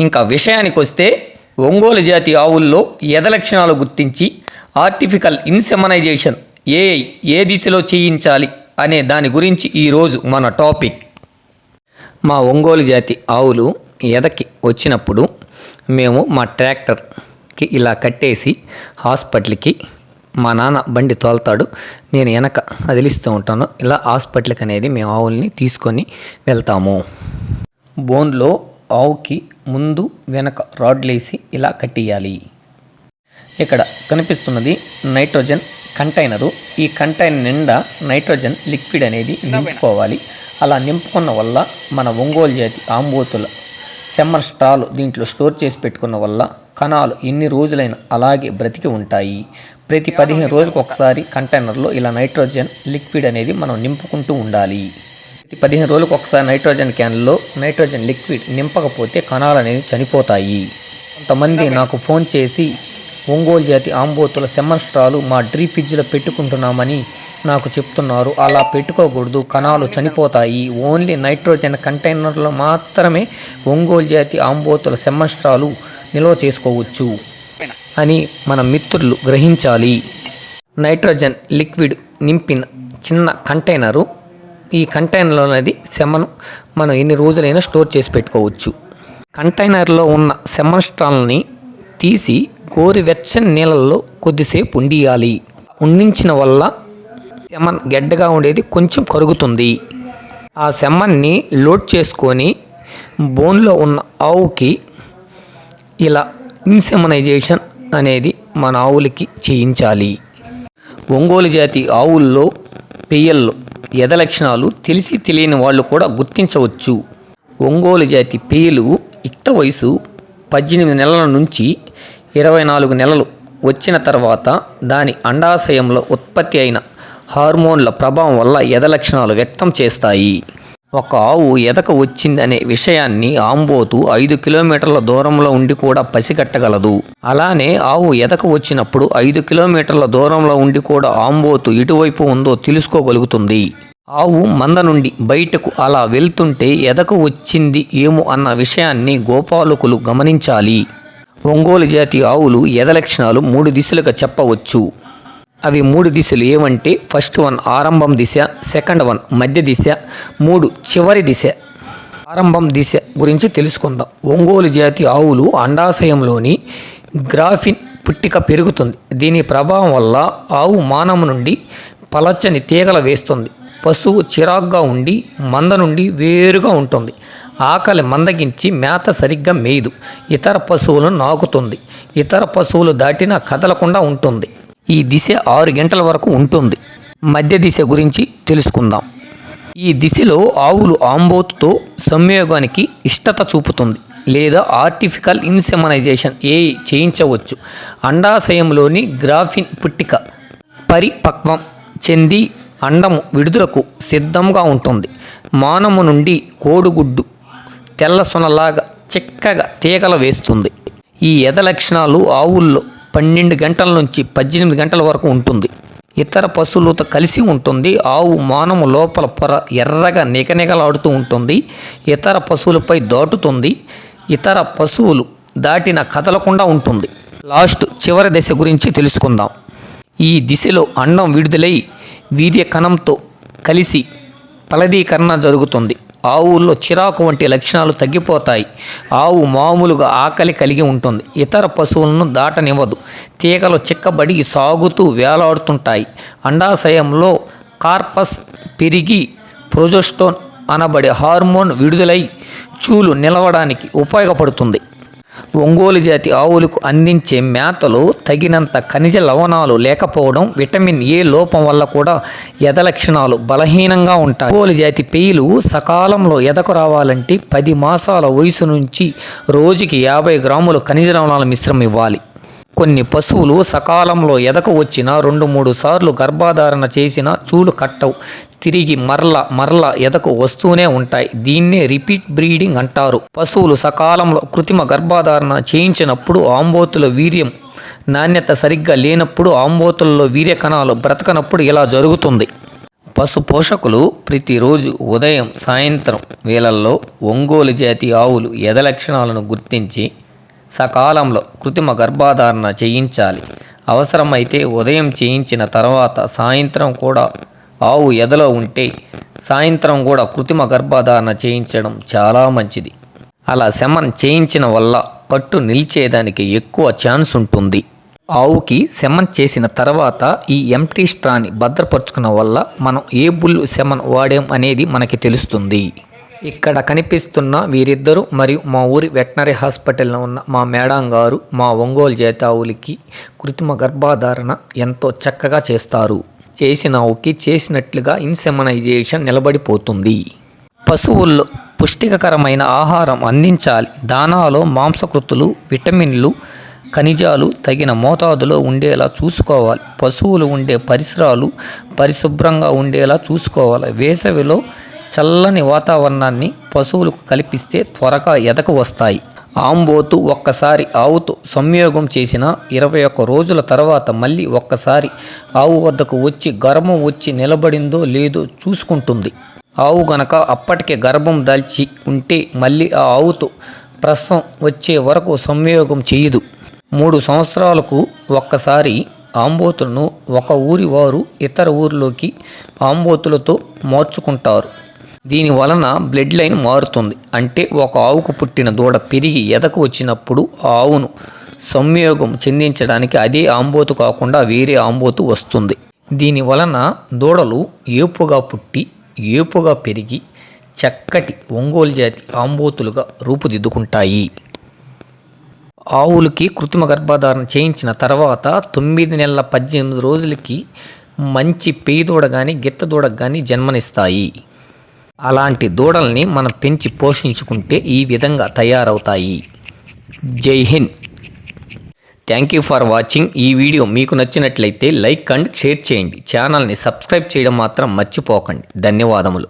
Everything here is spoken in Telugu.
ఇంకా విషయానికి వస్తే ఒంగోలు జాతి ఆవుల్లో ఎద లక్షణాలు గుర్తించి ఆర్టిఫికల్ ఇన్సెమనైజేషన్ ఏఐ ఏ దిశలో చేయించాలి అనే దాని గురించి ఈరోజు మన టాపిక్. మా ఒంగోలు జాతి ఆవులు ఎదకి వచ్చినప్పుడు మేము మా ట్రాక్టర్కి ఇలా కట్టేసి హాస్పిటల్కి మా నాన్న బండి తోలుతాడు నేను వెనక వదిలిస్తూ ఉంటాను. ఇలా హాస్పిటల్కి అనేది మేము ఆవుల్ని తీసుకొని వెళ్తాము. బోన్లో ఆవుకి ముందు వెనక రాడ్లేసి ఇలా కట్టియాలి ఇక్కడ కనిపిస్తున్నది నైట్రోజన్ కంటైనరు. ఈ కంటైనర్ నిండా నైట్రోజన్ లిక్విడ్ అనేది నింపుకోవాలి. అలా నింపుకున్న వల్ల మన ఒంగోలు జాతి ఆంబోతుల సెమ్మర్ స్ట్రాలు దీంట్లో స్టోర్ చేసి పెట్టుకున్న వల్ల కణాలు ఎన్ని రోజులైనా అలాగే బ్రతికి ఉంటాయి. ప్రతి పదిహేను రోజులకు ఒకసారి కంటైనర్లో ఇలా నైట్రోజన్ లిక్విడ్ అనేది మనం నింపుకుంటూ ఉండాలి. పదిహేను రోజులకు ఒకసారి నైట్రోజన్ క్యాన్లో నైట్రోజన్ లిక్విడ్ నింపకపోతే కణాలు అనేది చనిపోతాయి. కొంతమంది నాకు ఫోన్ చేసి ఒంగోలు జాతి ఆంబోతుల సెమస్ట్రాలు మా డ్రీ ఫ్రిడ్జ్లో పెట్టుకుంటున్నామని నాకు చెప్తున్నారు. అలా పెట్టుకోకూడదు కణాలు చనిపోతాయి. ఓన్లీ నైట్రోజన్ కంటైనర్లో మాత్రమే ఒంగోలు జాతి ఆంబోతుల సెమస్ట్రాలు నిల్వ చేసుకోవచ్చు అని మన మిత్రులు గ్రహించాలి. నైట్రోజన్ లిక్విడ్ నింపిన చిన్న కంటైనరు ఈ కంటైనర్లో అనేది సెమను మనం ఎన్ని రోజులైనా స్టోర్ చేసి పెట్టుకోవచ్చు. కంటైనర్లో ఉన్న సెమన్ స్ట్రాల్ని తీసి గోరువెచ్చని నీళ్ళల్లో కొద్దిసేపు ఉండియాలి. ఉండించిన వల్ల సెమన్ గడ్డగా ఉండేది కొంచెం కరుగుతుంది. ఆ సెమ్మన్ని లోడ్ చేసుకొని బోన్లో ఉన్న ఆవుకి ఇలా ఇన్సెమనైజేషన్ అనేది మన ఆవులకి చేయించాలి. ఒంగోలు జాతి ఆవుల్లో పెయ్యల్లో ఎద లక్షణాలు తెలిసి తెలియని వాళ్ళు కూడా గుర్తించవచ్చు. ఒంగోలు జాతి పేలు ఇక్త వయసు పద్దెనిమిది నెలల నుంచి ఇరవై నాలుగు నెలలు వచ్చిన తర్వాత దాని అండాశయంలో ఉత్పత్తి అయిన హార్మోన్ల ప్రభావం వల్ల ఎద లక్షణాలు వ్యక్తం చేస్తాయి. ఒక ఆవు ఎదక వచ్చిందనే విషయాన్ని ఆంబోతు ఐదు కిలోమీటర్ల దూరంలో ఉండి కూడా పసిగట్టగలదు. అలానే ఆవు ఎదక వచ్చినప్పుడు ఐదు కిలోమీటర్ల దూరంలో ఉండి కూడా ఆంబోతు ఎటువైపు ఉందో తెలుసుకోగలుగుతుంది. ఆవు మంద నుండి బయటకు అలా వెళ్తుంటే ఎదకు వచ్చింది ఏమో అన్న విషయాన్ని గోపాలకులు గమనించాలి. ఒంగోలు జాతి ఆవులు ఎద లక్షణాలు మూడు దిశలుగా చెప్పవచ్చు. అవి మూడు దిశలు. ఏమంటే ఫస్ట్ వన్ ఆరంభం దిశ సెకండ్ వన్ మధ్య దిశ మూడు చివరి దిశ. ఆరంభం దిశ గురించి తెలుసుకుందాం. ఒంగోలు జాతి ఆవులు అండాశయంలోని గ్రాఫిన్ పుట్టిక పెరుగుతుంది. దీని ప్రభావం వల్ల ఆవు మానము నుండి పలచని తీగల వేస్తుంది. పశువు చిరాగ్గా ఉండి మంద నుండి వేరుగా ఉంటుంది. ఆకలి మందగించి మేత సరిగ్గా మేయదు. ఇతర పశువులను నాకుతుంది. ఇతర పశువులు దాటినా కదలకుండా ఉంటుంది. ఈ దిశ ఆరు గంటల వరకు ఉంటుంది. మధ్య దిశ గురించి తెలుసుకుందాం. ఈ దిశలో ఆవులు ఆంబోతుతో సంయోగానికి ఇష్టత చూపుతుంది లేదా ఆర్టిఫికల్ ఇన్సెమనైజేషన్ ఏ చేయించవచ్చు. అండాశయంలోని గ్రాఫిన్ పుట్టిక పరిపక్వం చెంది అండము విడుదలకు సిద్ధంగా ఉంటుంది. మానము నుండి కోడిగుడ్డు తెల్ల సొనలాగా చిక్కగా తీగల వేస్తుంది. ఈ ఎద లక్షణాలు ఆవుల్లో పన్నెండు గంటల నుంచి పద్దెనిమిది గంటల వరకు ఉంటుంది. ఇతర పశువులతో కలిసి ఉంటుంది. ఆవు మానము లోపల పొర ఎర్రగా నిగనిగలాడుతూ ఉంటుంది. ఇతర పశువులపై దాటుతుంది. ఇతర పశువులు దాటిన కదలకుండా ఉంటుంది. లాస్ట్ చివరి దశ గురించి తెలుసుకుందాం. ఈ దిశలో అండం విడుదలై వీర్య కణంతో కలిసి ఫలదీకరణ జరుగుతుంది. ఆవుల్లో చిరాకు వంటి లక్షణాలు తగ్గిపోతాయి. ఆవు మామూలుగా ఆకలి కలిగి ఉంటుంది. ఇతర పశువులను దాటనివ్వదు. తీగలు చిక్కబడి సాగుతూ వేలాడుతుంటాయి. అండాశయంలో కార్పస్ పెరిగి ప్రొజెస్టోన్ అనబడే హార్మోన్ విడుదలై చూలు నిలవడానికి ఉపయోగపడుతుంది. ఒంగోలు జాతి ఆవులకు అందించే మేతలో తగినంత ఖనిజ లవణాలు లేకపోవడం విటమిన్ ఏ లోపం వల్ల కూడా ఎద లక్షణాలు బలహీనంగా ఉంటాయి. ఒంగోలు జాతి పేయిలు సకాలంలో ఎదకు రావాలంటే పది మాసాల వయసు నుంచి రోజుకి యాభై గ్రాములు ఖనిజ లవణాల మిశ్రమం ఇవ్వాలి. కొన్ని పశువులు సకాలంలో ఎదకు వచ్చిన రెండు మూడు సార్లు గర్భధారణ చేసిన చూలు కట్టవు. తిరిగి మరల మరల ఎదకు వస్తూనే ఉంటాయి. దీన్నే రిపీట్ బ్రీడింగ్ అంటారు. పశువులు సకాలంలో కృత్రిమ గర్భధారణ చేయించినప్పుడు ఆంబోతుల వీర్యం నాణ్యత సరిగ్గా లేనప్పుడు ఆంబోతులలో వీర్య కణాలు బ్రతకనప్పుడు ఇలా జరుగుతుంది. పశు పోషకులు ప్రతిరోజు ఉదయం సాయంత్రం వేళల్లో ఒంగోలు జాతి ఆవులు ఎద లక్షణాలను గుర్తించి సకాలంలో కృత్రిమ గర్భధారణ చేయించాలి. అవసరమైతే ఉదయం చేయించిన తర్వాత సాయంత్రం కూడా ఆవు ఎదలో ఉంటే సాయంత్రం కూడా కృత్రిమ గర్భధారణ చేయించడం చాలా మంచిది. అలా శమన్ చేయించిన వల్ల కట్టు నిలిచేదానికి ఎక్కువ ఛాన్స్ ఉంటుంది. ఆవుకి శమన్ చేసిన తర్వాత ఈ ఎంటీ స్ట్రాని భద్రపరుచుకున్న వల్ల మనం ఏ బుల్లు శమన్ వాడాం అనేది మనకి తెలుస్తుంది. ఇక్కడ కనిపిస్తున్న వీరిద్దరూ మరియు మా ఊరి వెటనరీ హాస్పిటల్లో ఉన్న మా మేడం గారు మా ఒంగోలు జేతావులకి కృత్రిమ గర్భధారణ ఎంతో చక్కగా చేస్తారు. చేసినావుకి చేసినట్లుగా ఇన్సెమనైజేషన్ నిలబడిపోతుంది. పశువుల్లో పుష్టికరమైన ఆహారం అందించాలి. దానాలో మాంసకృతులు విటమిన్లు ఖనిజాలు తగిన మోతాదులో ఉండేలా చూసుకోవాలి. పశువులు ఉండే పరిసరాలు పరిశుభ్రంగా ఉండేలా చూసుకోవాలి. వేసవిలో చల్లని వాతావరణాన్ని పశువులకు కల్పిస్తే త్వరగా ఎదక వస్తాయి. ఆంబోతు ఒక్కసారి ఆవుతో సంయోగం చేసిన ఇరవై ఒక్క రోజుల తర్వాత మళ్ళీ ఒక్కసారి ఆవు వద్దకు వచ్చి గర్భం వచ్చి నిలబడిందో లేదో చూసుకుంటుంది. ఆవు గనక అప్పటికే గర్భం దాల్చి ఉంటే మళ్ళీ ఆ ఆవుతో ప్రసవం వచ్చే వరకు సంయోగం చేయదు. మూడు సంవత్సరాలకు ఒక్కసారి ఆంబోతులను ఒక ఊరి వారు ఇతర ఊరిలోకి ఆంబోతులతో మార్చుకుంటారు. దీని వలన బ్లడ్ లైన్ మారుతుంది. అంటే ఒక ఆవుకు పుట్టిన దూడ పెరిగి ఎదకు వచ్చినప్పుడు ఆ ఆవును సంయోగం చెందించడానికి అదే ఆంబోతు కాకుండా వేరే ఆంబోతు వస్తుంది. దీని వలన దూడలు ఏపుగా పుట్టి ఏపుగా పెరిగి చక్కటి ఒంగోలు జాతి ఆంబోతులుగా రూపుదిద్దుకుంటాయి. ఆవులకి కృత్రిమ గర్భధారణ చేయించిన తర్వాత తొమ్మిది నెలల పద్దెనిమిది రోజులకి మంచి పేయి దూడ కానీ గిత్త దూడ కానీ జన్మనిస్తాయి. అలాంటి దూడల్ని మనం పెంచి పోషించుకుంటే ఈ విధంగా తయారవుతాయి. Jai Hind! Thank you for watching. ఈ వీడియో మీకు నచ్చినట్లయితే లైక్ అండ్ షేర్ చేయండి. ఛానల్ని సబ్స్క్రైబ్ చేయడం మాత్రం మర్చిపోకండి. ధన్యవాదములు.